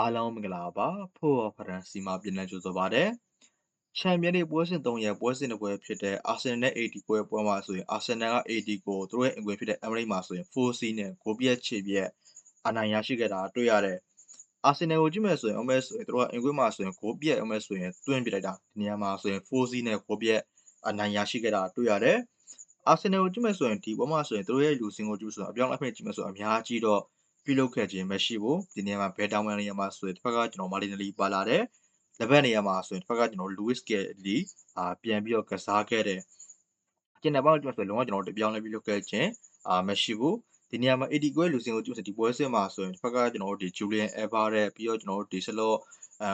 အားလုံးမင်္ဂလာပါဖို့ဖရန်စီမှာပြန်လည်ကြိုဆိုပါရစေချန်ပီယံလိပွဲစဉ်3ရက်ပွဲစဉ်တစ်ပွဲဖြစ်တဲ့အာဆင်နယ်နဲ့ AD ပွဲပွဲမှာဆိုရင်အာဆင်နယ်က AD ကိုသူတို့ရဲ့အင်ကွင်းဖြစ်တဲ့ Emirates မှာဆိုရင် 4C နဲ့ဂိုးပြက်ချေပြက်အနိုင်ရရှိခဲ့တာတွေ့ရတယ်အာဆင်နယ်ကိုကြည့်မယ်ဆိုရင်အမဲဆိုရင်တို့ကအင်ကွင်းမှာဆိုရင်ဂိုးပြက်အမဲဆိုရင်တွင်းပြလိုက်တာဒီနေရာမှာဆိုရင် 4C နဲ့ဂိုးပြက်အနိုင်ရရှိခဲ့တာတွေ့ရတယ်အာဆင်နယ်ကိုကြည့်မယ်ဆိုရင်ဒီပွဲမှာဆိုရင်တို့ရဲ့လူစင်ကိုကြည့်ဆိုရင်အပြောင်းအလဲကြည့်မယ်ဆိုအများကြီးတော့ ပြုလုပ်ခဲ့ခြင်းမရှိဘူးဒီနေရာမှာဘယ်တောင်ဝင်နေရာမှာဆိုရင်တစ်ဖက်ကကျွန်တော်မာလီနယ်လီပါလာတယ်လက်ဘက်နေရာမှာဆိုရင်တစ်ဖက်ကကျွန်တော် Louis Kelly အာပြန်ပြီးတော့ကစားခဲ့တယ်ကျန်တဲ့ဘောင်းကျွန်တော်ဆိုလုံးဝကျွန်တော်တို့ပြောင်းလဲပြုလုပ်ခဲ့ခြင်းအာမရှိဘူးဒီနေရာမှာ80ကွဲလူစင်ကိုကြည့်ဆိုဒီပွဲစစ်မှာဆိုရင်တစ်ဖက်ကကျွန်တော်တို့ဒီ Julian Everett ပြီးတော့ကျွန်တော်တို့ဒီဆလော့အဲ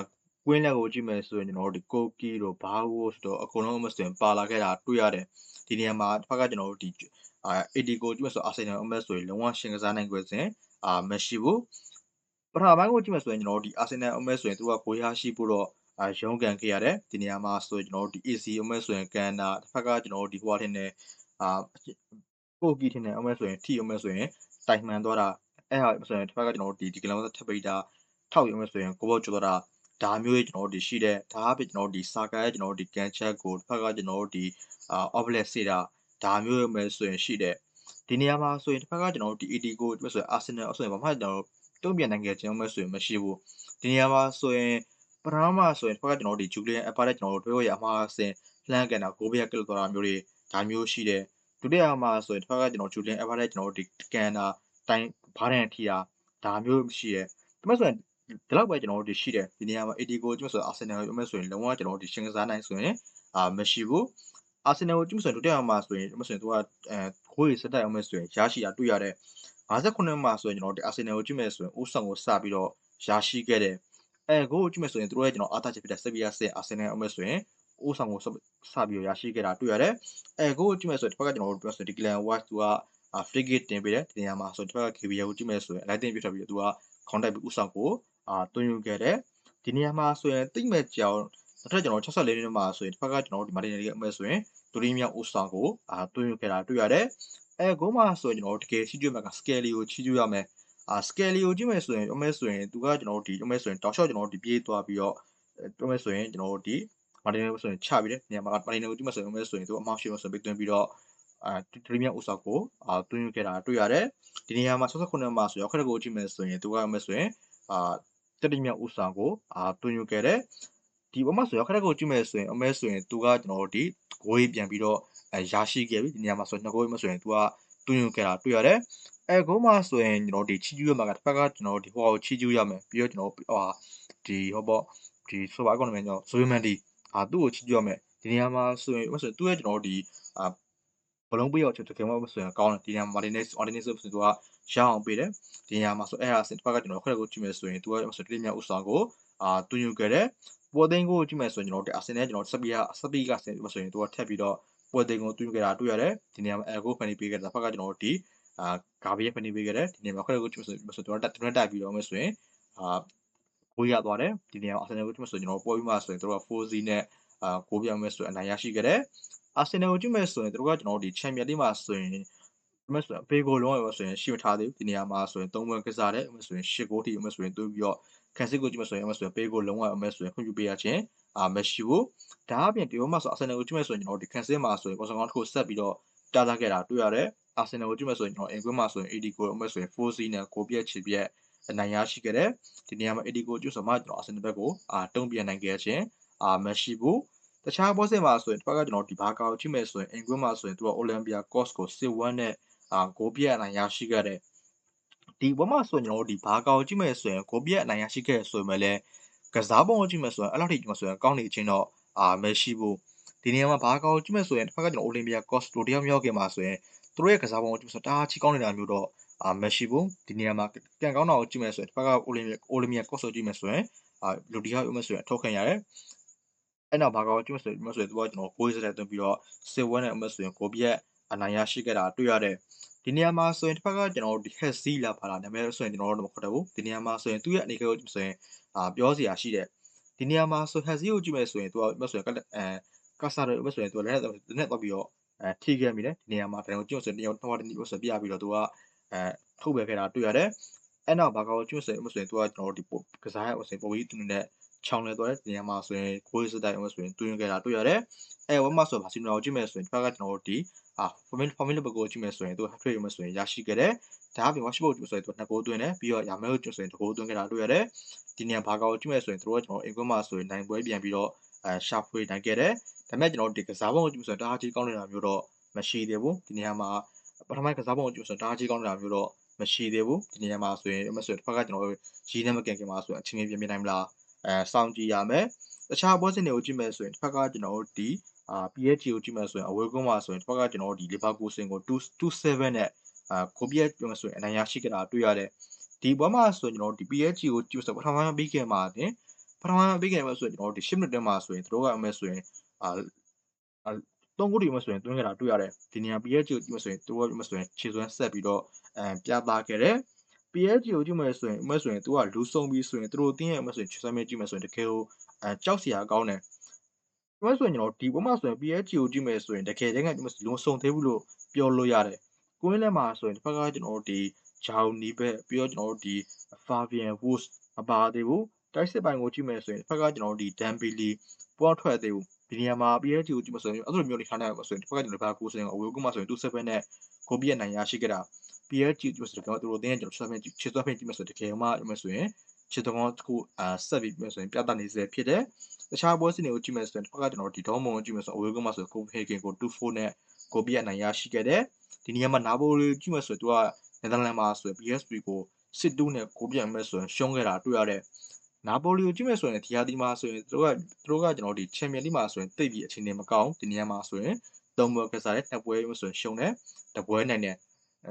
ကွင်းလက်ကိုကြည့်မယ်ဆိုရင်ကျွန်တော်တို့ဒီကိုကီတို့ဘာဝို့တို့အကုန်လုံးမစင်ပါလာခဲ့တာတွေ့ရတယ်ဒီနေရာမှာတစ်ဖက်ကကျွန်တော်တို့ဒီအာ80ကိုကြည့်မယ်ဆိုအာဆင်နယ်အမက်ဆိုရင်လုံးဝရှင်ကစားနိုင်ခွင့်စဉ် အာမရှိဘူးပထမပိုင်းကိုကြည့်မယ်ဆိုရင်ကျွန်တော်တို့ဒီအာဆင်နယ်အမက်ဆိုရင်သူကကိုရရှိဖို့တော့အာရုံးကန်ခဲ့ရတယ်ဒီနေရာမှာဆိုရင်ကျွန်တော်တို့ဒီ AC အမက်ဆိုရင်ကန်တာတစ်ဖက်ကကျွန်တော်တို့ဒီဟိုဟာထင်းနေအာကိုကီထင်းနေအမက်ဆိုရင်ထီအမက်ဆိုရင်တိုင်မှန်သွားတာအဲ့ဟာဆိုရင်တစ်ဖက်ကကျွန်တော်တို့ဒီဒီကလောင်းထပ်ပိတာထောက်ရုံနဲ့ဆိုရင်ကိုဘောကျော်တာဒါမျိုးကြီးကျွန်တော်တို့ဒီရှိတဲ့ဒါအပြင်ကျွန်တော်တို့ဒီစာကားရဲ့ကျွန်တော်တို့ဒီကန်ချက်ကိုတစ်ဖက်ကကျွန်တော်တို့ဒီအာ offlet စေတာဒါမျိုးပဲဆိုရင်ရှိတဲ့ ဒီနေရာမှာဆိုရင်တစ်ဖက်ကကျွန်တော်တို့ဒီ AD ကိုဆိုရင် Arsenal ဆိုရင်ဘာမှကျွန်တော်တို့တုံ့ပြန်နိုင်ခဲ့ခြင်းမဆိုရင်မရှိဘူးဒီနေရာမှာဆိုရင်ပထမဆိုရင်တစ်ဖက်ကကျွန်တော်တို့ဒီ Julian Alvarez ကျွန်တော်တို့တွေ့ရအမှားဆင်လှမ်းကန်တာဂိုးဘက်ကလုတ်သွားတာမျိုးတွေဒါမျိုးရှိတယ်ဒုတိယမှာဆိုရင်တစ်ဖက်ကကျွန်တော် Julian Alvarez ကျွန်တော်တို့ဒီကန်တာတိုင်းဘားတန်ထီတာဒါမျိုးရှိတယ်ဒါမှဆိုရင်ဒီလောက်ပဲကျွန်တော်တို့ဒီရှိတယ်ဒီနေရာမှာ AD ကိုကျွန်တော်ဆို Arsenal ကိုကျွန်တော်ဆိုရင်လုံးဝကျွန်တော်တို့ဒီရှင်းကစားနိုင်ဆိုရင်အာမရှိဘူးအာဆင်နယ်ကိုကြည့်ဆိုရင်ဒုတိယမှာဆိုရင်မဆိုရင်သူကအဲ ခိုးရီစက်တိုက်အောင်မဲ့ဆိုရင်ရရှိတာတွေ့ရတဲ့59မှာဆိုရင်ကျွန်တော်ဒီအာဆင်နယ်ကိုကြည့်မယ်ဆိုရင်ဦးဆောင်ကိုစပြီးတော့ရရှိခဲ့တဲ့အဲဂိုးကိုကြည့်မယ်ဆိုရင်သူတို့ရဲ့ကျွန်တော်အားသာချက်ဖြစ်တဲ့ဆက်ဗီယာဆင်အာဆင်နယ်အောင်မဲ့ဆိုရင်ဦးဆောင်ကိုစပြီးတော့ရရှိခဲ့တာတွေ့ရတယ်အဲဂိုးကိုကြည့်မယ်ဆိုရင်ဒီဘက်ကကျွန်တော်တို့ပြောဆိုဒီကလန်ဝတ်သူကအာ free kick တင်ပေးတယ်ဒီနေရာမှာဆိုဒီဘက်က KBA ကိုကြည့်မယ်ဆိုရင်အလိုက်တင်ပြထားပြီးတော့သူက contact ပြီးဦးဆောင်ကိုအာတွန်းယူခဲ့တယ်ဒီနေရာမှာဆိုရင်တိတ်မဲ့ကြောင် နောက်ထပ်ကျွန်တော်64နှစ်မှာဆိုရင်ဒီဘက်ကကျွန်တော်တို့ဒီမာတင်နယ်ရဲ့အမဲဆိုရင်ဒူရီမြောက်ဦးဆောင်ကိုအာတွန်းယူခဲ့တာတွေ့ရတယ်အဲဂိုးမှာဆိုရင်ကျွန်တော်တို့တကယ်ချီးကျူးမှာက scale ကိုချီးကျူးရမယ်အာ scale ကိုကြည့်မယ်ဆိုရင်အမဲဆိုရင်သူကကျွန်တော်တို့ဒီအမဲဆိုရင်တောက်လျှောက်ကျွန်တော်တို့ဒီပြေးသွားပြီးတော့အမဲဆိုရင်ကျွန်တော်တို့ဒီမာတင်နယ်ဆိုရင်ချပြီးတယ်နေရာမှာမာတင်နယ်ကိုကြည့်မယ်ဆိုရင်အမဲဆိုရင်သူအမောက်ရှိမှဆိုပြီးတွန်းပြီးတော့အာဒူရီမြောက်ဦးဆောင်ကိုအာတွန်းယူခဲ့တာတွေ့ရတယ်ဒီနေရာမှာ69မှာဆိုရောက်ခက်ကိုကြည့်မယ်ဆိုရင်သူကအမဲဆိုရင်အာတတိမြောက်ဦးဆောင်ကိုအာတွန်းယူခဲ့တယ် ဒီဘက်မှာဆိုရောက်ခက်ကိုကြည့်မယ်ဆိုရင်အမဲဆိုရင်သူကကျွန်တော်တို့ဒီဂိုးကြီးပြန်ပြီးတော့အဲရရှိခဲ့ပြီဒီနေရာမှာဆိုရင်နှစ်ဂိုးမဆိုရင်သူကတွန်းယူခဲ့တာတွေ့ရတယ်အဲဂိုးမှာဆိုရင်ကျွန်တော်တို့ဒီချီကျူးရမှာကတစ်ဖက်ကကျွန်တော်တို့ဒီဟိုကိုချီကျူးရမယ်ပြီးတော့ကျွန်တော်ဟာဒီဟောပေါ့ဒီဆိုပါကောနမီကျွန်တော်ဇိုယမန်ဒီအာသူ့ကိုချီကျူးရမယ်ဒီနေရာမှာဆိုရင်မဆိုရင်သူ့ရဲ့ကျွန်တော်တို့ဒီအာဘလုံးပေးရောချက်တကယ်မှမဆိုရင်ကောင်းတယ်ဒီနေရာမှာ Martinez Martinez ဆိုသူကရအောင်ပေးတယ်ဒီနေရာမှာဆိုအဲ့ဟာစတစ်ဖက်ကကျွန်တော်ခွက်ကိုကြည့်မယ်ဆိုရင်သူကဆိုတတိယမြောက်ဥဆောင်ကိုအာတွန်းယူခဲ့တယ် ပွဲသိန်းကိုကြည့်မယ်ဆိုရင်ကျွန်တော်တို့အာဆင်နယ်ကျွန်တော်စပီယာစပီကဆင်ဆိုရင်သူကထက်ပြီးတော့ပွဲသိန်းကိုတွန်းခဲ့တာတွေ့ရတယ်ဒီနေရာမှာအယ်ကိုဖန်နီပေးခဲ့တဲ့ဖက်ကကျွန်တော်တို့ဒီအာဂါဘီရဲ့ဖန်နီပေးခဲ့တယ်ဒီနေရာမှာခွက်ကိုကြည့်မယ်ဆိုရင်ကျွန်တော်တက်တွန်းတက်ပြီးတော့မယ်ဆိုရင်အာကိုရသွားတယ်ဒီနေရာမှာအာဆင်နယ်ကိုကြည့်မယ်ဆိုရင်ကျွန်တော်ပွဲပြီးမှဆိုရင်တို့က 4C နဲ့အာကိုပြောင်းမယ်ဆိုရင်အနိုင်ရရှိခဲ့တယ်အာဆင်နယ်ကိုကြည့်မယ်ဆိုရင်တို့ကကျွန်တော်တို့ဒီချန်ပီယံလိမှာဆိုရင်မဆိုရင်ဘေဂိုလုံးရောဆိုရင်ရှိမထားသေးဘူးဒီနေရာမှာဆိုရင်၃ပွဲကစားတယ်မဆိုရင်၈ဂိုးထိမဆိုရင်တွပြီးတော့ ကန်စစ်ကိုကြည့်မဆိုရင်မဆိုရင်ဘေဂိုလုံးဝမဆိုရင်ခွင့်ပြုပေးရခြင်းအာမရှိဘူးဒါအပြင်ဒီဘက်မှာဆိုအာဆင်နယ်ကိုကြည့်မယ်ဆိုရင်ကျွန်တော်ဒီကန်စစ်မှာဆိုရင်ပေါ်စကောင်တစ်ခုဆက်ပြီးတော့တားသားခဲ့တာတွေ့ရတယ်အာဆင်နယ်ကိုကြည့်မယ်ဆိုရင်ကျွန်တော်အင်ကွင်းမှာဆိုရင် AD ကိုအမဆိုရင် 4C နဲ့ကိုပြက်ချီပြက်အနိုင်ရရှိခဲ့တယ်ဒီနေရာမှာ AD ကိုကြည့်ဆိုမှကျွန်တော်အာဆင်နယ်ဘက်ကိုအာတုံ့ပြန်နိုင်ခဲ့ခြင်းအာမရှိဘူးတခြားဘောစစ်မှာဆိုရင်တစ်ဖက်ကကျွန်တော်ဒီဘာကာကိုကြည့်မယ်ဆိုရင်အင်ကွင်းမှာဆိုရင်သူကအိုလံပီယာကော့စ်ကိုစစ်ဝမ်းနဲ့အာဂိုးပြက်အနိုင်ရရှိခဲ့တဲ့ ဒီဘက်မှာဆိုရင်ကျွန်တော်တို့ဒီဘာကာကိုကြည့်မယ်ဆိုရင်ဂိုးပြက်အနိုင်ရရှိခဲ့ဆိုရင်လည်းကစားပုံကိုကြည့်မယ်ဆိုရင်အဲ့လောက်ထိကြည့်မယ်ဆိုရင်ကောင်းနေချင်းတော့အာမရှိဘူးဒီနေရာမှာဘာကာကိုကြည့်မယ်ဆိုရင်တစ်ဖက်ကကျွန်တော်အိုလံပီယာကော့စ်တို့တယောက်မြောက်ခင်မှာဆိုရင်သူတို့ရဲ့ကစားပုံကိုကြည့်မယ်ဆိုတအားချီကောင်းနေတာမျိုးတော့အာမရှိဘူးဒီနေရာမှာကန်ကောင်းတာကိုကြည့်မယ်ဆိုရင်တစ်ဖက်ကအိုလံပီယာအိုလံပီယာကော့စ်ကိုကြည့်မယ်ဆိုရင်အာလူဒီယာဥမယ်ဆိုရင်အထောက်ခံရတယ်အဲ့နောက်ဘာကောကျွတ်ဆိုမဆိုသူကကျွန်တော်ကိုးစတဲ့တွင်ပြီးတော့စစ်ဝဲနဲ့အမဆိုရင်ကိုပြက်အနိုင်ရရှိခဲ့တာတွေ့ရတဲ့ ဒီနေရာမှာဆိုရင်တစ်ဖက်ကကျွန်တော်တို့ဒီ head C လာပါလာနာမည်ဆိုရင်ကျွန်တော်တို့မခေါ်တတ်ဘူးဒီနေရာမှာဆိုရင်သူ့ရဲ့အနေကိုဆိုရင်အာပြောစရာရှိတဲ့ဒီနေရာမှာဆို head C ကိုကြည့်မယ်ဆိုရင်သူကမဆိုရင်ကအဲကဆာရမဆိုရင်သူကလည်းလက်နဲ့တော့ပြီးတော့အဲထိခဲ့မိတယ်ဒီနေရာမှာဘယ်လိုကျွတ်ဆိုရင်တယောက်တော့တနည်းဆိုပြပြီးတော့သူကအဲထုတ်ပဲခဲ့တာတွေ့ရတယ်အဲ့နောက်ဘာကောကျွတ်ဆိုရင်မဆိုရင်သူကကျွန်တော်တို့ဒီကစားရအောင်ဆိုရင်ပုံပြီးသူနဲ့ ချောင်းလဲသွားတဲ့နေရာမှာဆိုရင်ကိုယ်စတိုင်အောင်ဆိုရင်တွင်းခဲ့တာတွေ့ရတယ်အဲဝက်မှာဆိုဘာစီနိုကိုကြည့်မယ်ဆိုရင်ဒီဘက်ကကျွန်တော်တို့ဒီအာ formula formula ဘက်ကိုကြည့်မယ်ဆိုရင်သူ hat-trick ရမယ်ဆိုရင်ရရှိခဲ့တယ်ဒါအပြင် watch board ဆိုရင်သူနှစ်ဂိုးသွင်းတယ်ပြီးတော့ Yamal ကျွတ်ဆိုရင်တစ်ဂိုးသွင်းခဲ့တာတွေ့ရတယ်ဒီနေရာဘာကောကြည့်မယ်ဆိုရင်သူတို့ကကျွန်တော်အင်ကွန်းမှာဆိုရင်နိုင်ပွဲပြန်ပြီးတော့အဲရှာဖွေနိုင်ခဲ့တယ်ဒါပေမဲ့ကျွန်တော်ဒီကစားပုံကိုကြည့်မယ်ဆိုရင်တအားကြီးကောင်းနေတာမျိုးတော့မရှိသေးဘူးဒီနေရာမှာပထမကစားပုံကိုကြည့်ဆိုရင်တအားကြီးကောင်းနေတာမျိုးတော့မရှိသေးဘူးဒီနေရာမှာဆိုရင်အမဆိုတစ်ဖက်ကကျွန်တော်ရင်းနှမကန်ခင်မှာဆိုရင်အချင်းချင်းပြပြနိုင်မလား အဲစောင့်ကြည့်ရမယ်တခြားပွဲစဉ်တွေကိုကြည့်မယ်ဆိုရင်တစ်ဖက်ကကျွန်တော်ဒီအာ PSG ကိုကြည့်မယ်ဆိုရင်အဝေးကွန်းမှာဆိုရင်တစ်ဖက်ကကျွန်တော်ဒီလီဗာပူးစင်ကို2-7နဲ့အာကိုပြည့်ပြောမယ်ဆိုရင်အနိုင်ရရှိခဲ့တာတွေ့ရတယ်ဒီပွဲမှာဆိုရင်ကျွန်တော်ဒီ PSG ကိုကြည့်ဆိုပထမပိုင်းပြီးခဲ့မှာတင်ပထမပိုင်းပြီးခဲ့မှာဆိုရင်ကျွန်တော်ဒီ10မိနစ်တည်းမှာဆိုရင်တို့ကအမဲဆိုရင်အာသုံးခုတည်းမှဆိုရင်တွင်းခဲ့တာတွေ့ရတယ်ဒီနေရာ PSG ကိုကြည့်မှဆိုရင်တို့ကမှဆိုရင်ခြေစွမ်းဆက်ပြီးတော့အဲပြသခဲ့တယ် PSG ကိုကြည့်မှဆိုရင်မှဆိုရင်သူကလူဆုံးပြီးဆိုရင်သူတို့တင်းရဲ့မှဆိုရင်ခြေစွမ်းမဲကြည့်မှဆိုရင်တကယ်ကိုအဲကြောက်စရာကောင်းတယ်မှဆိုရင်ကျွန်တော်ဒီဘက်မှာဆိုရင် PSG ကိုကြည့်မယ်ဆိုရင်တကယ်တည်းကလုံဆုံသေးဘူးလို့ပြောလို့ရတယ်ကိုင်းလဲမှာဆိုရင်တစ်ဖက်ကကျွန်တော်တို့ဒီဂျာဝနီဘက်ပြီးတော့ကျွန်တော်တို့ဒီ Fabian Woods မပါသေးဘူးတိုက်စစ်ပိုင်းကိုကြည့်မယ်ဆိုရင်တစ်ဖက်ကကျွန်တော်တို့ဒီ Dembele ပေါ်ထွက်သေးဘူးဒီနေရာမှာ PSG ကိုကြည့်မဆိုရင်အဲ့လိုမျိုးနေထားနိုင်မှာဆိုရင်တစ်ဖက်ကကျွန်တော်ဘာကိုဆိုရင်အဝေးကူမှာဆိုရင်2-7နဲ့ကိုပြည့်နိုင်ရရှိခဲ့တာ PSG ကြည့်ဆိုတော့သူတို့တင်းကျွန်တော်ဆက်မဲ့ချစ်သွက်ဖိတ်ကြည့်မဆိုတကယ်မှကြည့်မဆိုရင်ချစ်တော်တစ်ခုအာဆက်ပြီးပြဆိုရင်ပြသနေစေဖြစ်တယ်တခြားပွဲစဉ်တွေကိုကြည့်မယ်ဆိုရင်တစ်ဖက်ကကျွန်တော်ဒီဒေါမွန်ကိုကြည့်မယ်ဆိုအဝေးကူမှာဆိုကိုဟေဂင်ကို2-4နဲ့ကိုပြည့်နိုင်ရရှိခဲ့တယ်ဒီနေရာမှာနာပိုလီကြည့်မယ်ဆိုရင်သူကနယ်သာလန်မှာဆိုရင် PSV ကိုစစ်တူးနဲ့ကိုပြည့်မယ်ဆိုရင်ရှုံးခဲ့တာတွေ့ရတယ်နာပိုလီကိုကြည့်မယ်ဆိုရင်ဒီဟာဒီမှာဆိုရင်သူတို့ကသူတို့ကကျွန်တော်ဒီချန်ပီယံလိမှာဆိုရင်တိတ်ပြီးအခြေအနေမကောင်းဒီနေရာမှာဆိုရင်သုံးပွဲကစားတဲ့နှစ်ပွဲဆိုရင်ရှုံးတယ်တပွဲနိုင်တယ်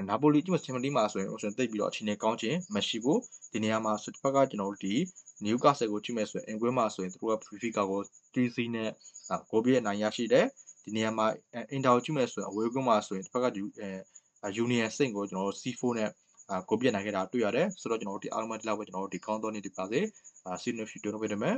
နာပိုလီကြည့်မယ်ချန်ပီယံလိမှာဆိုရင်ဆိုရင်တိတ်ပြီးတော့အခြေအနေကောင်းခြင်းမရှိဘူးဒီနေရာမှာဆိုတစ်ဖက်ကကျွန်တော်တို့ဒီနယူကာဆယ်ကိုကြည့်မယ်ဆိုရင်အင်ကွင်းမှာဆိုရင်သူတို့က Benfica ကို3 0နဲ့ဂိုးပြည့်အနိုင်ရရှိတယ်ဒီနေရာမှာအင်တာကိုကြည့်မယ်ဆိုရင်အဝေးကွင်းမှာဆိုရင်တစ်ဖက်ကဒီအဲ Union Saint ကိုကျွန်တော်တို့ C4 နဲ့ကိုပြည့်နိုင်ခဲ့တာတွေ့ရတယ်ဆိုတော့ကျွန်တော်တို့ဒီအားလုံးမဒီလောက်ပဲကျွန်တော်တို့ဒီကောင်းသောနေ့ဒီပါစေအာ see you next video တော့ပြန်မယ်